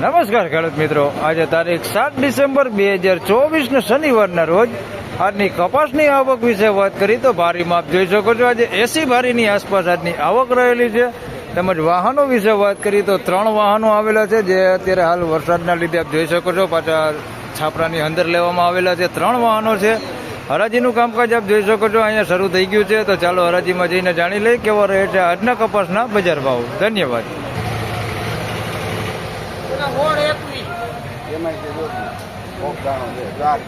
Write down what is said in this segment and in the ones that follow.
નમસ્કાર ખેડૂત મિત્રો. આજે તારીખ સાત ડિસેમ્બર બે હજાર ચોવીસને શનિવારના રોજ આજની કપાસની આવક વિશે વાત કરી તો ભારીમાં આપ જોઈ શકો છો. આજે એસી ભારીની આસપાસ આજની આવક રહેલી છે. તેમજ વાહનો વિશે વાત કરી તો ત્રણ વાહનો આવેલા છે, જે અત્યારે હાલ વરસાદના લીધે આપ જોઈ શકો છો, પાછા છાપરાની અંદર લેવામાં આવેલા છે. ત્રણ વાહનો છે. હરાજીનું કામકાજ આપ જોઈ શકો છો, અહીંયા શરૂ થઈ ગયું છે. તો ચાલો હરાજીમાં જઈને જાણી લઈએ કેવો રહે છે આજના કપાસના બજાર ભાવ. ધન્યવાદ. કોક દાણો છે. ચાર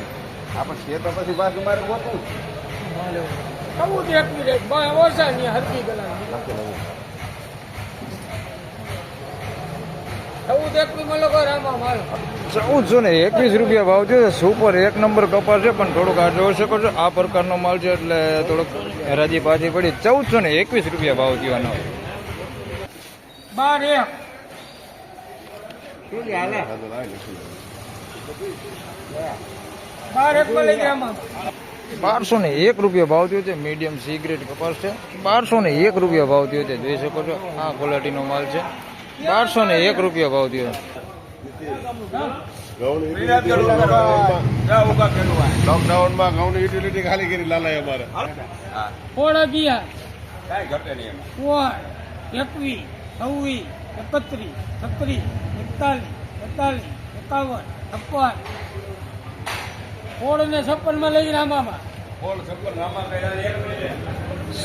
આપણે છે તો પછી પાછું મારે ગોતું આવું જ ઓછા હરકી જ ચૌદસો ને એકવીસ રૂપિયા ભાવ છે. સુપર એક નંબર કપાસ છે પણ થોડુંક આ જોઈ શકો છો. આ પ્રકારનો માલ છે એટલે થોડુંક હરાજી પાછી પડી. ચૌદસો ને એકવીસ રૂપિયા ભાવ બાર બાર એક. લઈ બારસો ને એક રૂપિયા ભાવ થયો છે. મીડિયમ સિગરેટ કપાસ છે. બારસો ને એક રૂપિયા ભાવ થયો છે. જોઈ શકો છો આ ક્વોલિટીનો માલ છે. બારસો ને એક રૂપિયા ભાવ થયો. લોકડાઉનમાં ઘઉંની યુટિલિટી ખાલી કરી લાલાય અમારે. એકવીસ છવ્વીસ એકત્રીસ છત્રીસ. એકતાલીસ બેતાલીસ એકાવન છપ્પન. ફોડ ને છપ્પનમાં લઈ આમાં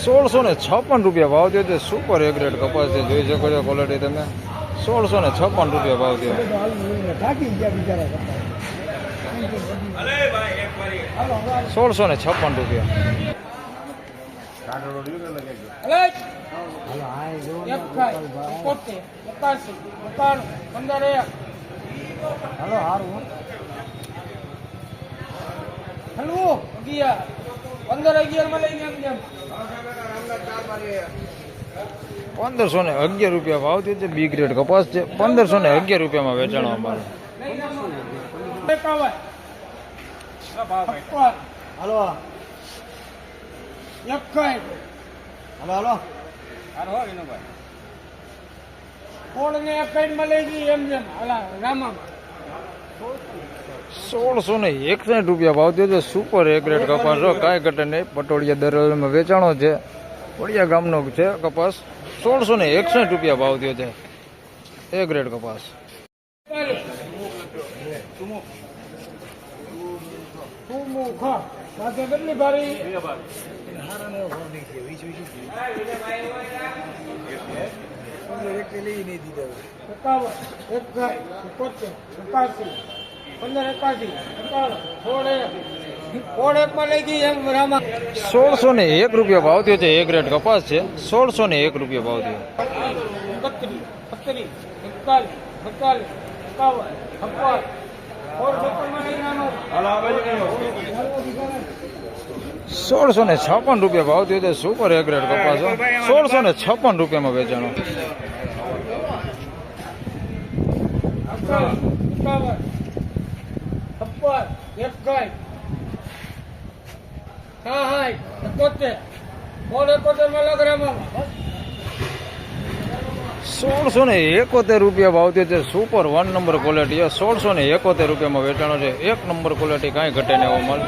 સોળસો ને છપ્પન રૂપિયા ભાવ થયો છે. સુપર એક રેટ કપાસ છે. જોઈ શકો છો ક્વોલિટી તમે. સોળસો ને છપ્પન રૂપિયા ભાવ થયો. સોળસો ને છપ્પન રૂપિયા અલે એકાઈ એકોતેર એકાસી એકાણું પંદર એક હાલો. હારું હેલો અગિયાર. પંદર અગિયારમાં લઈ ગયા પંદરસો ને અગિયાર રૂપિયા ભાવ થયો છે બી ગ્રેડ કપાસ છે. પંદરસો ને અગિયાર રૂપિયામાં વેચાણો અમારે. હલો એકાઈ હલો હલો કોણ ને એકાઈ માં લઈ ગઈ એમ જેમ હલા રામા સોળસો ને એકસઠ રૂપિયા ભાવ દેજો છે. સુપર એક ગ્રેડ કપાસ. છો કાંઈ ઘટે નહીં. પટોળિયા દરવાજામાં વેચાણો છે. પોળિયા ગામનો છે કપાસ. સોળસો ને એકસઠ રૂપિયા ભાવ થયો છે. એ ગ્રેડ કપાસ. રામા સોળસો ને એક રૂપિયા ભાવ થયો છે. એક રેટ કપાસ છે. સોળસો ને એક રૂપિયા ભાવ થયો. સોળસો ને છપ્પન રૂપિયા ભાવ થયો તો સુપર એક ગ્રેડ કપાસ સોળસો ને છપ્પન રૂપિયામાં વેચાણો. એકોતેર એકોતેરમાં લગ રામા. સોળસો ને એકોતેર રૂપિયા ભાવ થયો છે. સુપર વન નંબર ક્વોલિટી સોળસો ને એકોતેર રૂપિયામાં વેચાણો છે. એક નંબર ક્વોલિટી કાંઈ ઘટે ને એવો માલ.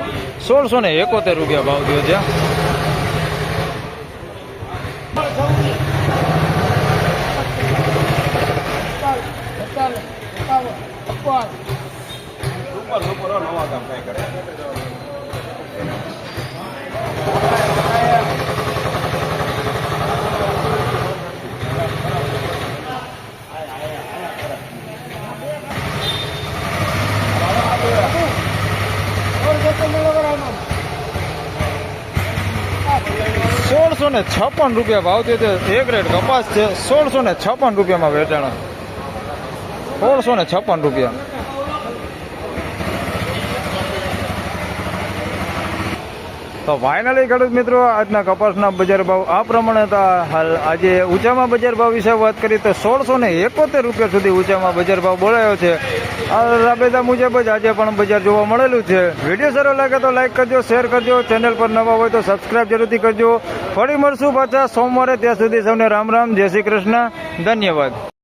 સોળસો ને એકોતેર રૂપિયા ભાવ થયો છે. સુપર સુપર નવા કામ કાંઈ કરે સોળ છપ્પનમાં લગ રામા સોળસો ને છપ્પન રૂપિયા ભાવ થયો છે. એક રેટ કપાસ છે. સોળસો ને છપ્પન રૂપિયામાં વેચાણ. સોળસો ને છપ્પન રૂપિયા. તો ફાઇનલી ખેડૂત મિત્રો, આજના કપાસના બજાર ભાવ આ પ્રમાણે હતા. હાલ આજે ઊંચામાં બજાર ભાવ વિશે વાત કરીએ તો સોળસો ને એકોતેર રૂપિયા સુધી ઊંચામાં બજાર ભાવ બોલાયો છે. આ રાબેતા મુજબ જ આજે પણ બજાર જોવા મળેલું છે. વીડિયો સારો લાગે તો લાઈક કરજો શેર કરજો. ચેનલ પર નવા હોય તો સબસ્ક્રાઇબ જરૂરથી કરજો. ફરી મળશું પાછા સોમવારે. ત્યાં સુધી સૌને રામ રામ. જય શ્રી કૃષ્ણ. ધન્યવાદ.